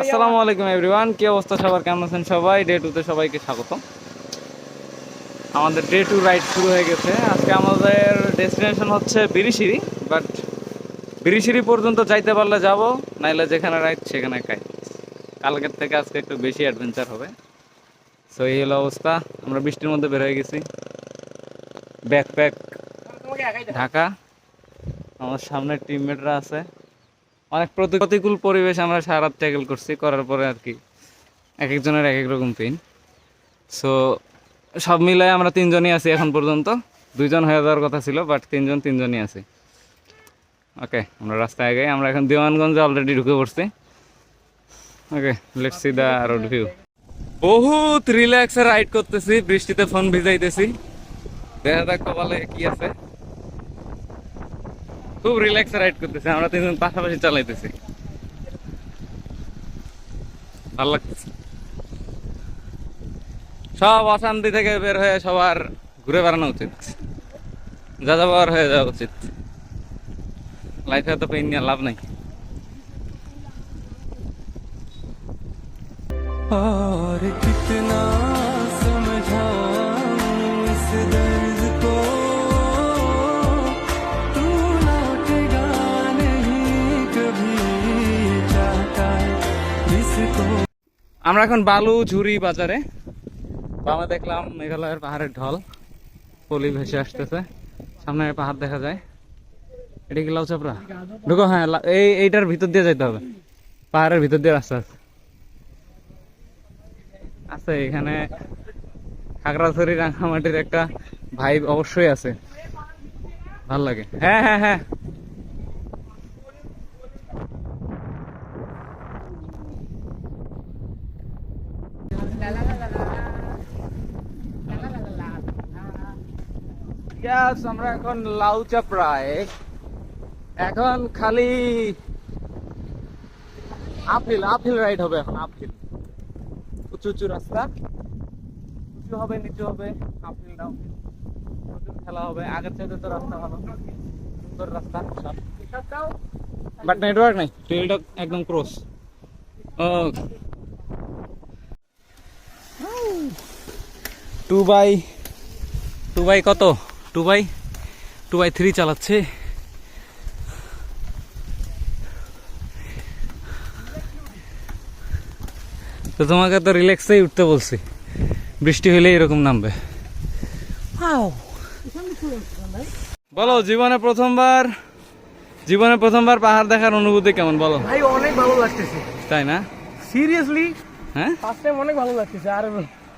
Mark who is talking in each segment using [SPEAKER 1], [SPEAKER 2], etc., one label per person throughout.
[SPEAKER 1] আসসালামু আলাইকুম এভরিওয়ান কি অবস্থা সবার? কেমন আছেন সবাই? ডে টুতে সবাইকে স্বাগত আমাদের ডে টু রাইড শুরু হয়ে গেছে। আজকে আমাদের ডেস্টিনেশন হচ্ছে বিরিশিরি বাট বিরিশিরি পর্যন্ত যাইতে পারলে যাব নাইলে যেখানে রাইড সেখানে খাই কালকের থেকে আজকে একটু বেশি অ্যাডভেঞ্চার হবে। সো এই হলো অবস্থা। আমরা বৃষ্টির মধ্যে বের হয়ে গেছি। ব্যাকপ্যাক ঢাকা। আমার সামনে টিমমেটরা আছে। অনেক প্রতিকূল পরিবেশ আমরা সারা রাত করছি, করার পরে আর কি এক একজনের এক এক রকম পেন সো সব মিলাই আমরা তিনজনই আছি এখন পর্যন্ত। দুইজন হয়ে যাওয়ার কথা ছিল বাট তিনজন তিনজনই আছি। ওকে আমরা রাস্তায় আগে আমরা এখন দেওয়ানগঞ্জে অলরেডি ঢুকে পড়ছি। Okay let's see the road view বহুত রিল্যাক্সে রাইড করতেছি, বৃষ্টিতে ফোন ভিজাইতেছি। দেখা যাক কপালে কি আছে। খুব রিল্যাক্স রাইড করতেছে, আমরা তিনজন পাশাপাশি চালাইতেছি। ভালো লাগতেছে। সব অশান্তি থেকে বের হয়ে সবার ঘুরে বেড়ানো উচিত। যা যাবার হয়ে যাওয়া উচিত। লাইফে তো পেন নিয়ে লাভ নাই।
[SPEAKER 2] আর কিতনা
[SPEAKER 1] আমরা এখন বালু ঝুরি বাজারে। বামে দেখলাম মেঘালয়ের পাহাড়ের ঢল। পলি ভেসে আসতেছে। সামনে পাহাড় দেখা যায়। এটা কি লাউ চাপড়া? ঢুকো হ্যাঁ এই এইটার ভিতর দিয়ে যাইতে হবে। পাহাড়ের ভিতর দিয়ে রাস্তা আছে। আছে, এখানে খাগড়াছড়ি, রাঙামাটির একটা ভাই অবশ্যই আছে। ভালো লাগে। হ্যাঁ হ্যাঁ হ্যাঁ। Yes, আমরা এখন লাউ চাপড়ায়। এখন খালি আপিল আপিল রাইড হবে এখন আপিল। উঁচু উঁচু রাস্তা। উঁচু হবে নিচু হবে আপিল ডাউনহিল প্রচুর খেলা হবে। আগের চাইতে তো রাস্তা ভালো। সুন্দর রাস্তা। বাট নেটওয়ার্ক নাই? ট্রেলটা একদম ক্রস ও টু বাই টু বাই কত? Two by two by three চালাচ্ছে। তো তোমাকে তো রিল্যাক্সেই উঠতে বলছি। বৃষ্টি হইলে এরকম নামবে। বলো জীবনে প্রথমবার জীবনে প্রথমবার পাহাড় দেখার অনুভূতি কেমন বলো।
[SPEAKER 3] ভাই অনেক ভালো লাগতেছে।
[SPEAKER 1] তাই না?
[SPEAKER 3] সিরিয়াসলি
[SPEAKER 1] হ্যাঁ?
[SPEAKER 3] ফার্স্ট টাইম অনেক ভালো লাগতেছে আর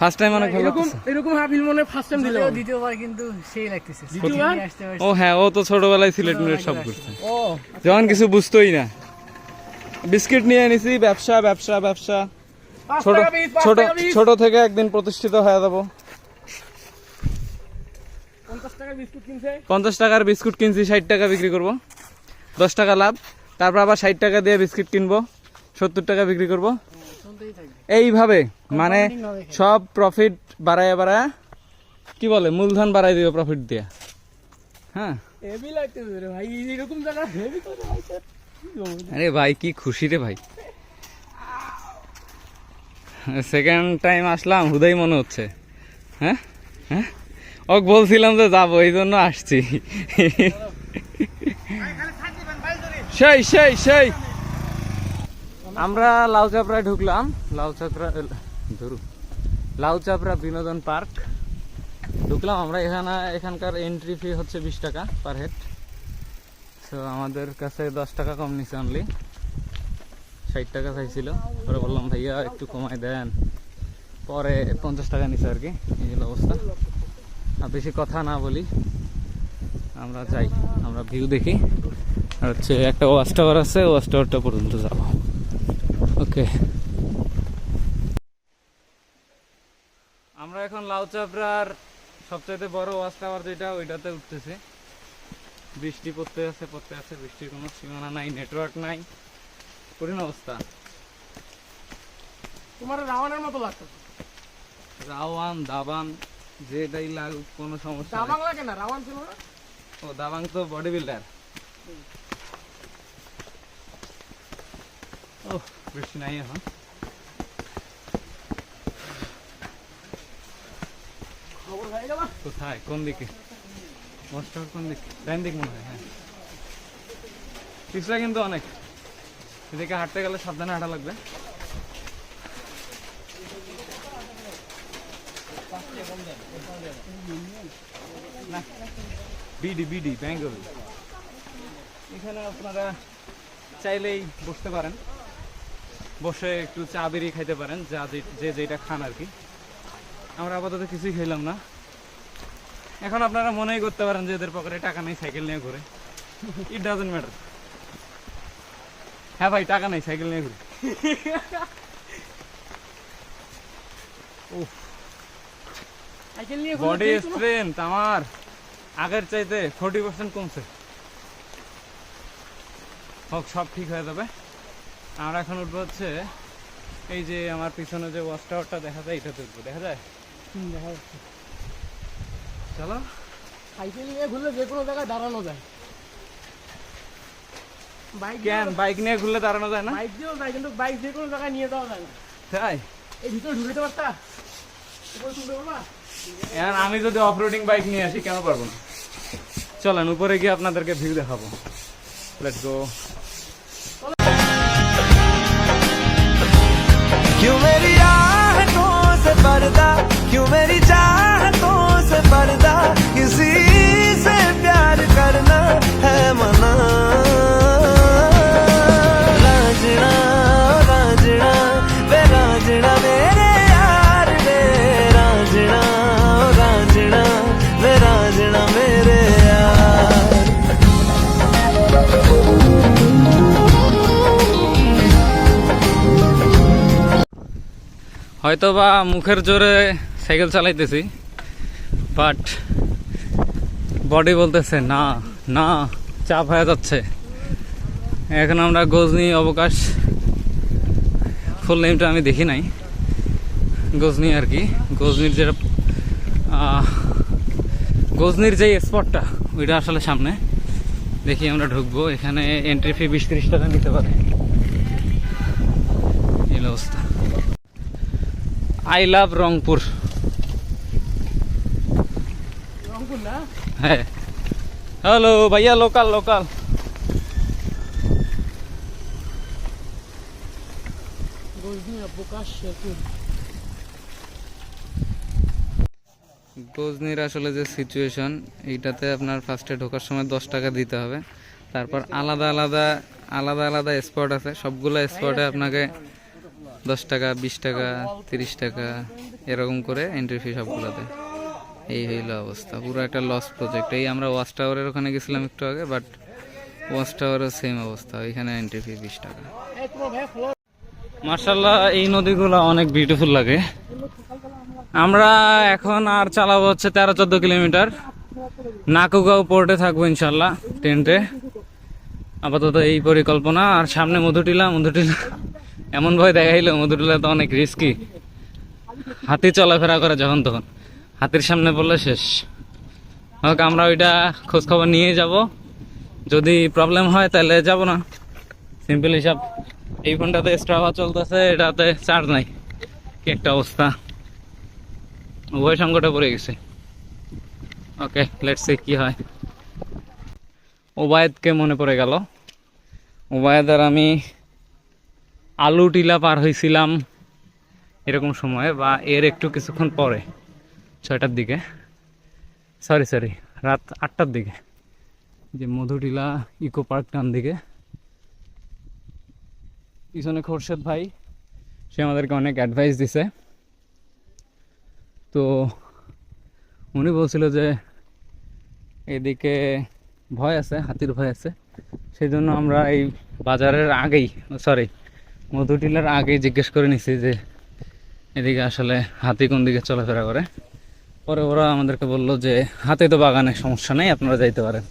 [SPEAKER 1] ফার্স্ট টাইম অনেক ভালো
[SPEAKER 3] এরকম এরকম হাফিল মনে ফার্স্ট টাইম দিলাম
[SPEAKER 4] দ্বিতীয়বার কিন্তু সেই লাগতেছে।
[SPEAKER 3] দ্বিতীয়বার?
[SPEAKER 1] ও হ্যাঁ ও তো ছোটবেলায় সিলেট মিলেট সব করছে।
[SPEAKER 3] ও
[SPEAKER 1] যখন কিছু বুঝতোই না। বিস্কিট নিয়ে নিছি ব্যবসা ব্যবসা ব্যবসা। ছোট ছোট ছোট থেকে একদিন প্রতিষ্ঠিত হয়ে যাব।
[SPEAKER 3] পঞ্চাশ
[SPEAKER 1] টাকার বিস্কুট কিনছি ষাট টাকা বিক্রি করব। দশ টাকা লাভ। তারপর আবার ষাট টাকা দিয়ে বিস্কিট কিনবো। সত্তর টাকা বিক্রি করব। এইভাবে মানে। সব প্রফিট বাড়ায় বাড়ায় কি বলে মূলধন বাড়াই দিবে প্রফিট দিয়ে। হ্যাঁ। আরে ভাই কি খুশি রে ভাই। সেকেন্ড টাইম আসলাম হুদাই মনে হচ্ছে। হ্যাঁ? হ্যাঁ? ওক বলছিলাম যে যাব এই জন্য আসছি। সেই সেই সেই। আমরা লাউ চাপড়ায় ঢুকলাম। লাউ চাপড়া ধরু। লাউ চাপড়া বিনোদন পার্ক। ঢুকলাম আমরা, এখানে, এখানকার এন্ট্রি ফি হচ্ছে বিশ টাকা পার হেড সো আমাদের কাছে দশ টাকা কম নিছে অনলি ষাট টাকা চাইছিল। পরে বললাম, ভাইয়া, একটু কমাই দেন। পরে পঞ্চাশ টাকা নিছে আর কি, এই অবস্থা। আর বেশি কথা না বলি, আমরা যাই, আমরা ভিউ দেখি। আর হচ্ছে একটা ওয়াচ টাওয়ার আছে ওয়াচ টাওয়ারটা পর্যন্ত যাব। ওকে। আমরা এখন লাউ চাপড়ার সবচাইতে বড় ওয়াচ টাওয়ার যেটা ওইটাতে উঠতেছে। বৃষ্টি পড়তে আছে পড়তে আছে বৃষ্টির কোনো সীমানা নাই নেটওয়ার্ক নাই কঠিন অবস্থা।
[SPEAKER 3] তোমার রাওয়ানের মতো লাগতেছে।
[SPEAKER 1] রাওয়ান দাবান যেটাই লাগুক কোনো সমস্যা
[SPEAKER 3] দাবাং। লাগে না? রাওয়ান ছিল না?
[SPEAKER 1] ও দাবাং তো বডি বিল্ডার ও বৃষ্টি নাই এখন কোথায়? কোন দিকে? মোস্টার কোন দিকে? ডাইন দিক মনে হয় হ্যাঁ। পিছলা কিন্তু অনেক। এদিকে হাঁটতে গেলে সাবধানে হাঁটা লাগবে। BD BD Bengal. এখানে আপনারা চাইলেই বসতে পারেন। বসে একটু চা বেরিয়ে খাইতে পারেন যা যে- যেটা খান আর কি। আমরা আপাতত কিছুই খেলাম না। এখন আপনারা মনেই করতে পারেন যে এদের পকেটে টাকা নেই সাইকেল নিয়ে ঘুরে। ইট ডাজেন্ট ম্যাটার হ্যাঁ ভাই টাকা নেই সাইকেল নিয়ে ঘুরে। বডি স্ট্রেংথ আমার। আগের চাইতে ফোর্টি পার্সেন্ট কমছে। হোক সব ঠিক হয়ে যাবে। আমরা এখন উঠবো হচ্ছে এই যে আমার পিছনে যে ওয়াচ টাওয়ারটা দেখা যায় এটাতে উঠবো দেখা যায়?
[SPEAKER 3] দেখা যাচ্ছে।
[SPEAKER 1] চলো।
[SPEAKER 3] সাইকেল নিয়ে ঘুরলে যে কোনো জায়গায় দাঁড়ানো যায়। বাইক
[SPEAKER 1] কেন? বাইক নিয়ে ঘুরলে দাঁড়ানো যায় না?
[SPEAKER 3] বাইক দিয়েও যায় কিন্তু বাইক যে কোনো জায়গায় নিয়ে যাওয়া যায় না।
[SPEAKER 1] তাই?
[SPEAKER 3] এই ভিতরে ঢুকে পারবা?
[SPEAKER 1] এখন আমি যদি অফ রোডিং বাইক নিয়ে আসি কেন পারব না? চলেন উপরে গিয়ে আপনাদেরকে ভিউ দেখাবো। লেটস গো হয়তো বা মুখের জোরে সাইকেল চালাইতেছি বাট বডি বলতেছে না না চাপ হয়ে যাচ্ছে। এখন আমরা গজনি অবকাশ ফুল নেমটা আমি দেখি নাই। গজনি আর কি গজনির আহ, গজনির যে স্পটটা ওইটা আসলে সামনে। দেখি আমরা ঢুকবো এখানে এন্ট্রি ফি বিশ ত্রিশ টাকা নিতে পারে এই অবস্থা আই লাভ রংপুর।
[SPEAKER 3] রংপুর না?
[SPEAKER 1] হ্যাঁ। হ্যালো ভাইয়া লোকাল লোকাল গজনির আসলে যে সিচুয়েশন এইটাতে আপনার ফার্স্টে ঢোকার সময় দশ টাকা দিতে হবে। তারপর আলাদা আলাদা আলাদা আলাদা স্পট আছে। সবগুলো স্পটে আপনাকে দশ টাকা বিশ টাকা তিরিশ টাকা এরকম করে এন্ট্রি ফি সবগুলোতে। এই হইল অবস্থা। পুরো একটা লস প্রজেক্ট এই আমরা ওয়াচ টাওয়ারের ওখানে গেছিলাম একটু আগে বাট ওয়াচ টাওয়ারের সেম অবস্থা। ওইখানে এন্ট্রি ফি বিশ টাকা। মার্শাল্লাহ এই নদীগুলো অনেক বিউটিফুল লাগে। আমরা এখন আর চালাবো হচ্ছে তেরো চোদ্দ কিলোমিটার। নাকুগাঁও পোর্টে থাকব ইনশাল্লাহ টেন্টে আপাতত এই পরিকল্পনা। আর সামনে মধুটিলা মধুটিলা। এমন ভয় দেখাইলো মধুটিলা তো অনেক রিস্কি হাতি চলাফেরা করে যখন তখন। হাতির সামনে পড়লে শেষ। হোক, আমরা ওইটা খোঁজখবর নিয়ে যাব। যদি প্রবলেম হয়, তাহলে যাব না। সিম্পল হিসাব। এই ফোনটাতে স্ট্রাভা চলতেছে, এটাতে চার্জ নাই। কি একটা অবস্থা। উভয় সংকটে পড়ে গেছে। ওকে লেটস কি হয়। ওবায়দকে মনে পড়ে গেল। ওবায়দ আর আমি আলু টিলা পার হয়েছিলাম এরকম সময়ে বা এর একটু কিছুক্ষণ পরে, ছয়টার দিকে। সরি সরি রাত আটটার দিকে। যে মধুটিলা ইকো পার্ক টান দিকে। পিছনে খোরশেদ ভাই, সে আমাদেরকে অনেক অ্যাডভাইস দিছে। তো উনি বলছিল যে এদিকে ভয় আছে, হাতির ভয় আছে। সেই জন্য আমরা এই বাজারের আগেই সরি মধুটিলার আগেই জিজ্ঞেস করে নিছি যে এদিকে আসলে হাতি কোন দিকে চলাফেরা করে। পরে ওরা আমাদেরকে বলল যে হাতে তো বাগানে সমস্যা নেই, আপনারা যাইতে পারেন।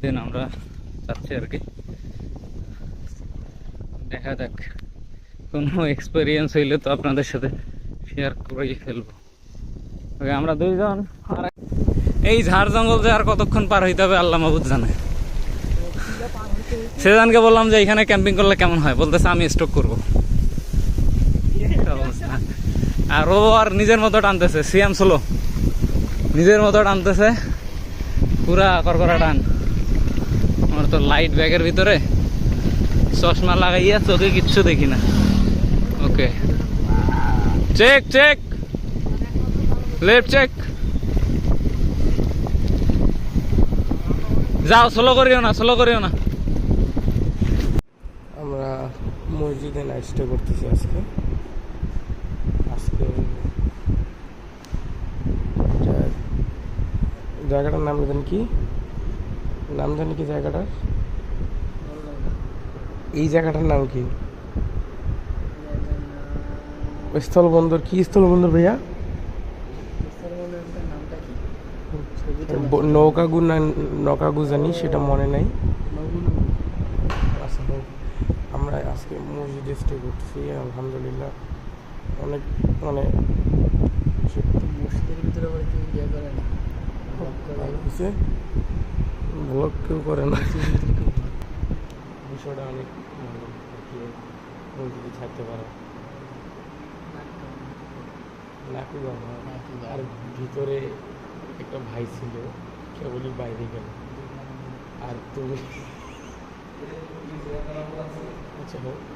[SPEAKER 1] দেন আমরা যাচ্ছি আর কি। দেখা যাক, কোনো এক্সপিরিয়েন্স হইলে তো আপনাদের সাথে শেয়ার করেই ফেলব। আমরা দুইজন এই ঝাড় জঙ্গল যে আর কতক্ষণ পার হইতে হবে, আল্লাহ মাহবুদ জানে। সেজানকে বললাম যে এখানে ক্যাম্পিং করলে কেমন হয়? বলতেছে, আমি স্টক করব। আর ও আর নিজের মতো টানতেছে। সিএম সোলো নিজের মতো টানতেছে। পুরা করকরা টান। আমার তো লাইট ব্যাগের ভিতরে চশমা লাগাইয়া চোখে কিচ্ছু দেখি না। Okay check check left check যাও সোলো করিও না সোলো করিও না।
[SPEAKER 3] আমরা মসজিদে নাইট স্টে করতেছি আজকে। আজকে জায়গাটার নাম জানি কি? নাম জানি কি জায়গাটার? এই জায়গাটার নাম কি? স্থলবন্দর কি স্থলবন্দর ভাইয়া? নৌকাগু না নৌকাগু জানি সেটা মনে নাই আচ্ছা হোক। আমরা আজকে মসজিদে স্টে করতেছি আলহামদুলিল্লাহ। অনেক মানে
[SPEAKER 4] মসজিদের ভিতরে আবার কেউ ইয়ে করে না।
[SPEAKER 3] ব্লগ কেউ করে না। বিষয়টা অনেক ভালো আর থাকতে পারো। নাকু বাবা? আর ভিতরে একটা ভাই ছিল কেবলই বাইরে গেল। আর তুমি? আচ্ছা হোক।